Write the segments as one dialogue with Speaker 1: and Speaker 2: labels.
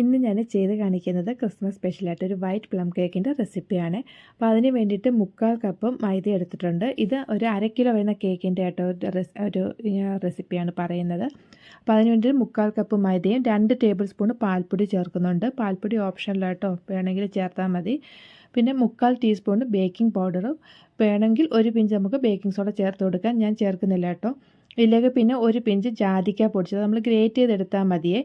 Speaker 1: ഇന്ന് ഞാൻ ചെയ്ത് കാണിക്കുന്നത് ക്രിസ്മസ് സ്പെഷ്യലായിട്ട് ഒരു വൈറ്റ് പ്ലം കേക്കിന്റെ റെസിപ്പിയാണ്. അപ്പോൾ അതിന് വേണ്ടിയിട്ട് മുക്കാൽ കപ്പും മൈദ എടുത്തിട്ടുണ്ട്. ഇത് ഒരു അര കിലോ വരുന്ന കേക്കിന്റെ ആയിട്ട് ഒരു റെസിപ്പിയാണ് പറയുന്നത്. അപ്പോൾ അതിന് വേണ്ടിയിട്ട് മുക്കാൽ കപ്പ് മൈദയും രണ്ട് ടേബിൾ സ്പൂൺ പാൽപ്പൊടി ചേർക്കുന്നുണ്ട്. പാൽപ്പൊടി ഓപ്ഷനിലായിട്ടോ വേണമെങ്കിൽ ചേർത്താൽ മതി. പിന്നെ മുക്കാൽ ടീസ്പൂൺ ബേക്കിംഗ് പൗഡറും വേണമെങ്കിൽ ഒരു പിഞ്ച് നമുക്ക് ബേക്കിംഗ് സോഡ ചേർത്ത് കൊടുക്കാം. ഞാൻ ചേർക്കുന്നില്ല കേട്ടോ. ഇതിലേക്ക് പിന്നെ ഒരു പിഞ്ച് ജാതിക്ക പൊടിച്ചത് നമ്മൾ ഗ്രേറ്റ് ചെയ്തെടുത്താൽ മതിയേ.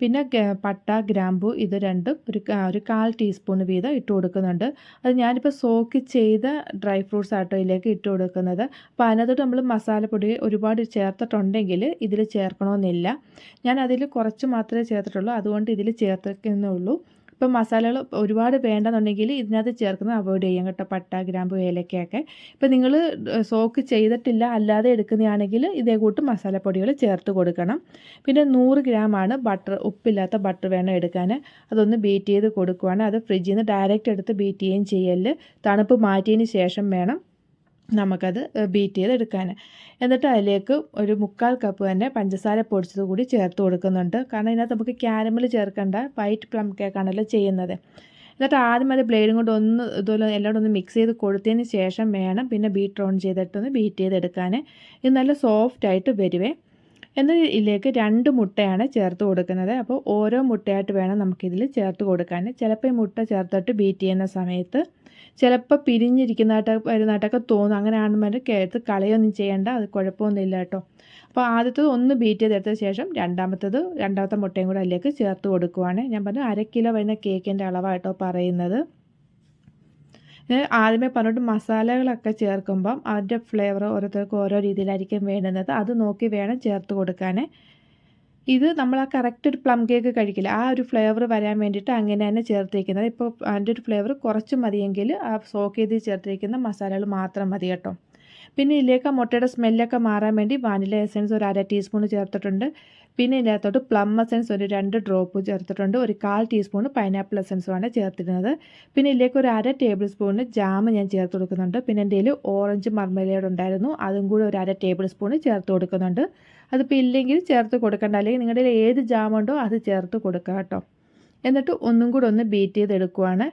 Speaker 1: പിന്നെ പട്ട ഗ്രാമ്പു ഇത് രണ്ടും ഒരു ഒരു കാൽ ടീസ്പൂൺ വീതം ഇട്ട് കൊടുക്കുന്നുണ്ട്. അത് ഞാനിപ്പോൾ സോക്ക് ചെയ്ത ഡ്രൈ ഫ്രൂട്ട്സ് ആട്ടോ ഇതിലേക്ക് ഇട്ട് കൊടുക്കുന്നത്. അപ്പോൾ അതിനകത്തോട്ട് നമ്മൾ മസാലപ്പൊടി ഒരുപാട് ചേർത്തിട്ടുണ്ടെങ്കിൽ ഇതിൽ ചേർക്കണമെന്നില്ല. ഞാൻ അതിൽ കുറച്ച് മാത്രമേ ചേർത്തിട്ടുള്ളൂ. അതുകൊണ്ട് ഇതിൽ ചേർക്കുന്നുള്ളൂ ഇപ്പം മസാലകൾ ഒരുപാട് വേണ്ടെന്നുണ്ടെങ്കിൽ ഇതിനകത്ത് ചേർക്കുന്നത് അവോയ്ഡ് ചെയ്യാം കേട്ടോ. പട്ട ഗ്രാമ്പു ഏലക്കയൊക്കെ. ഇപ്പം നിങ്ങൾ സോക്ക് ചെയ്തിട്ടില്ല അല്ലാതെ എടുക്കുന്നതാണെങ്കിൽ ഇതേ കൂട്ട് മസാലപ്പൊടികൾ ചേർത്ത് കൊടുക്കണം. പിന്നെ നൂറ് ഗ്രാമാണ് ബട്ടർ ഉപ്പില്ലാത്ത ബട്ടർ വേണം എടുക്കാൻ. അതൊന്ന് ബീറ്റ് ചെയ്ത് കൊടുക്കുവാണ്. അത് ഫ്രിഡ്ജിൽ നിന്ന് ഡയറക്റ്റ് എടുത്ത് ബീറ്റ് ചെയ്യുകയും ചെയ്യൽ. തണുപ്പ് മാറ്റിയതിന് ശേഷം വേണം നമുക്കത് ബീറ്റ് ചെയ്തെടുക്കാൻ എന്നിട്ട് അതിലേക്ക് ഒരു മുക്കാൽ കപ്പ് തന്നെ പഞ്ചസാര പൊടിച്ചത് കൂടി ചേർത്ത് കൊടുക്കുന്നുണ്ട്. കാരണം ഇതിനകത്ത് നമുക്ക് ക്യാരമൽ ചേർക്കേണ്ട വൈറ്റ് പ്ലം കേക്കാണല്ലോ ചെയ്യുന്നത്. എന്നിട്ട് ആദ്യം അത് ബ്ലേഡും കൊണ്ട് ഒന്ന് ഇതുപോലെ എല്ലാം ഒന്ന് മിക്സ് ചെയ്ത് കൊടുത്തതിന് ശേഷം വേണം പിന്നെ ബീറ്റ് ഓൺ ചെയ്തിട്ടൊന്ന് ബീറ്റ് ചെയ്തെടുക്കാൻ ഇത് നല്ല സോഫ്റ്റായിട്ട് വരുവേ. എന്നിട്ട് ഇതിലേക്ക് രണ്ട് മുട്ടയാണ് ചേർത്ത് കൊടുക്കുന്നത്. അപ്പോൾ ഓരോ മുട്ടയായിട്ട് വേണം നമുക്കിതിൽ ചേർത്ത് കൊടുക്കാൻ ചിലപ്പോൾ ഈ മുട്ട ചേർത്തിട്ട് ബീറ്റ് ചെയ്യുന്ന സമയത്ത് ചിലപ്പോൾ പിരിഞ്ഞിരിക്കുന്നതായിട്ട് വരുന്നതായിട്ടൊക്കെ തോന്നും. അങ്ങനെയാണെന്ന് കേട്ട് കളയൊന്നും ചെയ്യേണ്ട അത് കുഴപ്പമൊന്നുമില്ല കേട്ടോ. അപ്പോൾ ആദ്യത്തത് ഒന്ന് ബീറ്റ് ചെയ്തെടുത്ത ശേഷം രണ്ടാമത്തത് രണ്ടാമത്തെ മുട്ടയും കൂടെ അതിലേക്ക് ചേർത്ത് കൊടുക്കുവാണ്. ഞാൻ പറഞ്ഞു അര കിലോ വരുന്ന കേക്കിന്റെ അളവായിട്ടോ പറയുന്നത്. ആദ്യമേ പറഞ്ഞിട്ട് മസാലകളൊക്കെ ചേർക്കുമ്പം അതിന്റെ ഫ്ലേവർ ഓരോരുത്തർക്കും ഓരോ രീതിയിലായിരിക്കും വേണ്ടുന്നത്. അത് നോക്കി വേണം ചേർത്ത് കൊടുക്കാൻ ഇത് നമ്മൾ ആ കറക്റ്റ് ഒരു പ്ലം കേക്ക് കഴിക്കില്ല. ആ ഒരു ഫ്ലേവർ വരാൻ വേണ്ടിയിട്ട് അങ്ങനെ തന്നെ ചേർത്തിരിക്കുന്നത്. ഇപ്പോൾ അതിന്റെ ഒരു ഫ്ലേവർ കുറച്ച് മതിയെങ്കിൽ ആ സോക്ക് ചെയ്ത് ചേർത്തിരിക്കുന്ന മസാലകൾ മാത്രം മതി കേട്ടോ. പിന്നെ ഇതിലേക്ക് മുട്ടയുടെ സ്മെല്ലൊക്കെ മാറാൻ വേണ്ടി വാനില എസൻസ് ഒരു അര ടീസ്പൂൺ ചേർത്തിട്ടുണ്ട്. പിന്നെ ഇതിനകത്തോട്ട് പ്ലം എസൻസ് ഒരു രണ്ട് ഡ്രോപ്പ് ചേർത്തിട്ടുണ്ട്. ഒരു കാൽ ടീസ്പൂൺ പൈനാപ്പിൾ എസൻസുമാണ് ചേർത്തിരുന്നത് പിന്നെ ഇതിലേക്ക് ഒരു അര ടേബിൾ സ്പൂൺ ജാം ഞാൻ ചേർത്ത് കൊടുക്കുന്നുണ്ട്. പിന്നെ എന്റെ കയ്യിൽ ഓറഞ്ച് മർമലേഡ് ഉണ്ടായിരുന്നു. അതും കൂടി ഒരു അര ടേബിൾ സ്പൂൺ ചേർത്ത് കൊടുക്കുന്നുണ്ട്. അതിപ്പോൾ ഇല്ലെങ്കിൽ ചേർത്ത് കൊടുക്കേണ്ട. അല്ലെങ്കിൽ നിങ്ങളുടെ ഏത് ജാമുണ്ടോ അത് ചേർത്ത് കൊടുക്കുക കേട്ടോ. എന്നിട്ട് ഒന്നും കൂടെ ഒന്ന് ബീറ്റ് ചെയ്തെടുക്കുവാണ്.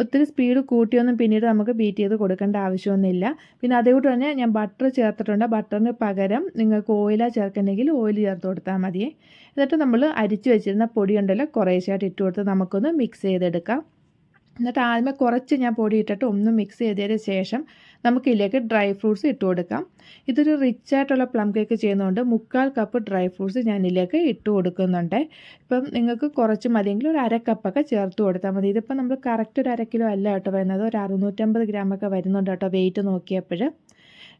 Speaker 1: ഒത്തിരി സ്പീഡ് കൂട്ടിയൊന്നും പിന്നീട് നമുക്ക് ബീറ്റ് ചെയ്ത് കൊടുക്കേണ്ട ആവശ്യമൊന്നുമില്ല. പിന്നെ അതേകൂട്ട് തന്നെ ഞാൻ ബട്ടർ ചേർത്തിട്ടുണ്ട്. ബട്ടറിന് പകരം നിങ്ങൾക്ക് ഓയിലാണ് ചേർക്കണമെങ്കിൽ ഓയിൽ ചേർത്ത് കൊടുത്താൽ മതിയേ എന്നിട്ട് നമ്മൾ അരിച്ചു വെച്ചിരുന്ന പൊടിയുണ്ടല്ലോ കുറേശ്ശായിട്ട് ഇട്ട് കൊടുത്ത് നമുക്കൊന്ന് മിക്സ് ചെയ്തെടുക്കാം. എന്നിട്ട് ആദ്യമേ കുറച്ച് ഞാൻ പൊടി ഇട്ടിട്ട് ഒന്ന് മിക്സ് ചെയ്തതിന് ശേഷം നമുക്ക് ഇതിലേക്ക് ഡ്രൈ ഫ്രൂട്ട്സ് ഇട്ട് കൊടുക്കാം. ഇതൊരു റിച്ച് ആയിട്ടുള്ള പ്ലം കേക്ക് ചെയ്യുന്നതുകൊണ്ട് മുക്കാൽ കപ്പ് ഡ്രൈ ഫ്രൂട്ട്സ് ഞാൻ ഇതിലേക്ക് ഇട്ട് കൊടുക്കുന്നുണ്ട്. ഇപ്പം നിങ്ങൾക്ക് കുറച്ച് മതിയെങ്കിൽ ഒരു അര കപ്പൊക്കെ ചേർത്ത് കൊടുത്താൽ മതി. ഇതിപ്പോൾ നമ്മൾ കറക്റ്റ് ഒരു അര കിലോ അല്ല കേട്ടോ വരുന്നത്. ഒരു അറുന്നൂറ്റമ്പത് ഗ്രാമൊക്കെ വരുന്നുണ്ട് കേട്ടോ വെയിറ്റ് നോക്കിയപ്പോൾ.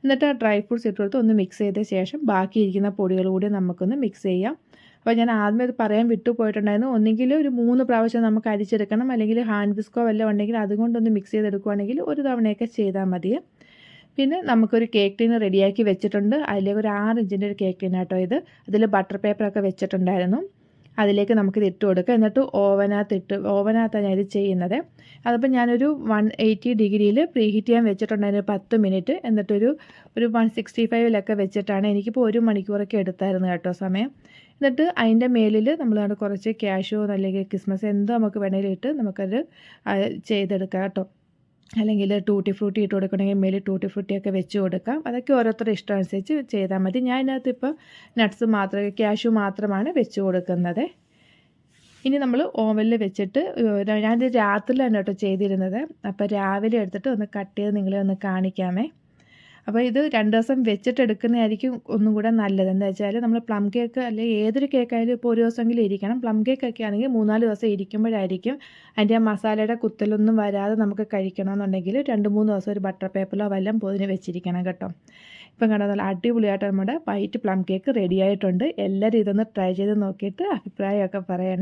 Speaker 1: എന്നിട്ട് ആ ഡ്രൈ ഫ്രൂട്ട്സ് ഇട്ട് കൊടുത്ത് ഒന്ന് മിക്സ് ചെയ്ത ശേഷം ബാക്കിയിരിക്കുന്ന പൊടികൾ കൂടി നമുക്കൊന്ന് മിക്സ് ചെയ്യാം. അപ്പോൾ ഞാൻ ആദ്യമേ ഇത് പറയാൻ വിട്ടുപോയിട്ടുണ്ടായിരുന്നു. ഒന്നെങ്കിൽ ഒരു മൂന്ന് പ്രാവശ്യം നമുക്ക് അരിച്ചെടുക്കണം. അല്ലെങ്കിൽ ഹാൻഡ് വിസ്കോ വല്ലതും ഉണ്ടെങ്കിൽ അതുകൊണ്ടൊന്ന് മിക്സ് ചെയ്തെടുക്കുകയാണെങ്കിൽ ഒരു തവണയൊക്കെ ചെയ്താൽ മതി. പിന്നെ നമുക്കൊരു കേക്ക് ടീൻ റെഡിയാക്കി വെച്ചിട്ടുണ്ട്. അതിലേക്ക് ഒരു ആറ് ഇഞ്ചിന്റെ ഒരു കേക്ക് ടീൻ കേട്ടോ ഇത്. അതിൽ ബട്ടർ പേപ്പറൊക്കെ വെച്ചിട്ടുണ്ടായിരുന്നു. അതിലേക്ക് നമുക്ക് ഇട്ട് കൊടുക്കുക. എന്നിട്ട് ഓവനകത്ത് ഇട്ട് ഓവനകത്താണ് ഞാൻ ഇത് ചെയ്യുന്നത്. അതിപ്പോൾ ഞാനൊരു വൺ എയ്റ്റി ഡിഗ്രിയിൽ പ്രീ ഹീറ്റ് ചെയ്യാൻ വെച്ചിട്ടുണ്ടായിരുന്നു പത്ത് മിനിറ്റ്. എന്നിട്ടൊരു ഒരു വൺ സിക്സ്റ്റി ഫൈവിലൊക്കെ വെച്ചിട്ടാണ് എനിക്കിപ്പോൾ ഒരു മണിക്കൂറൊക്കെ എടുത്തായിരുന്നു കേട്ടോ സമയം. എന്നിട്ട് അതിന്റെ മേലിൽ നമ്മൾ കുറച്ച് ക്യാഷോ അല്ലെങ്കിൽ ക്രിസ്മസ് എന്തോ നമുക്ക് വേണമെങ്കിലും ഇട്ട് നമുക്കത് ചെയ്തെടുക്കാം കേട്ടോ. അല്ലെങ്കിൽ ടൂട്ടി ഫ്രൂട്ടി ഇട്ട് കൊടുക്കണമെങ്കിൽ മേലിൽ ടൂട്ടി ഫ്രൂട്ടിയൊക്കെ വെച്ച് കൊടുക്കാം. അതൊക്കെ ഓരോരുത്തരുടെ ഇഷ്ടം അനുസരിച്ച് ചെയ്താൽ മതി. ഞാൻ ഇതിനകത്ത് ഇപ്പോൾ നട്ട്സ് മാത്രം ക്യാഷു മാത്രമാണ് വെച്ച് കൊടുക്കുന്നത്. ഇനി നമ്മൾ ഓവനിൽ വെച്ചിട്ട് ഞാനിത് രാത്രിയിലാണ് കേട്ടോ ചെയ്തിരുന്നത്. അപ്പോൾ രാവിലെ എടുത്തിട്ട് ഒന്ന് കട്ട് ചെയ്ത് നിങ്ങളെ ഒന്ന് കാണിക്കാമേ. അപ്പോൾ ഇത് രണ്ട് ദിവസം വെച്ചിട്ട് എടുക്കുന്നതായിരിക്കും ഒന്നും കൂടെ നല്ലത്. എന്താ വെച്ചാൽ നമ്മൾ പ്ലം കേക്ക് അല്ലെങ്കിൽ ഏതൊരു കേക്കായാലും ഇപ്പോൾ ഒരു ദിവസമെങ്കിലും ഇരിക്കണം. പ്ലം കേക്കൊക്കെ ആണെങ്കിൽ മൂന്നാൽ ദിവസം ഇരിക്കുമ്പോഴായിരിക്കും അതിന്റെ ആ മസാലയുടെ കുത്തലൊന്നും വരാതെ നമുക്ക് കഴിക്കണമെന്നുണ്ടെങ്കിൽ രണ്ട് മൂന്ന് ദിവസം ഒരു ബട്ടർ പേപ്പറിലോ വല്ലതും പൊതിന് വെച്ചിരിക്കണം കേട്ടോ. ഇപ്പം കണ്ടാൽ നല്ല അടിപൊളിയായിട്ട് നമ്മുടെ വൈറ്റ് പ്ലം കേക്ക് റെഡി ആയിട്ടുണ്ട്. എല്ലാവരും ഇതൊന്ന് ട്രൈ ചെയ്ത് നോക്കിയിട്ട് അഭിപ്രായമൊക്കെ പറയണേ.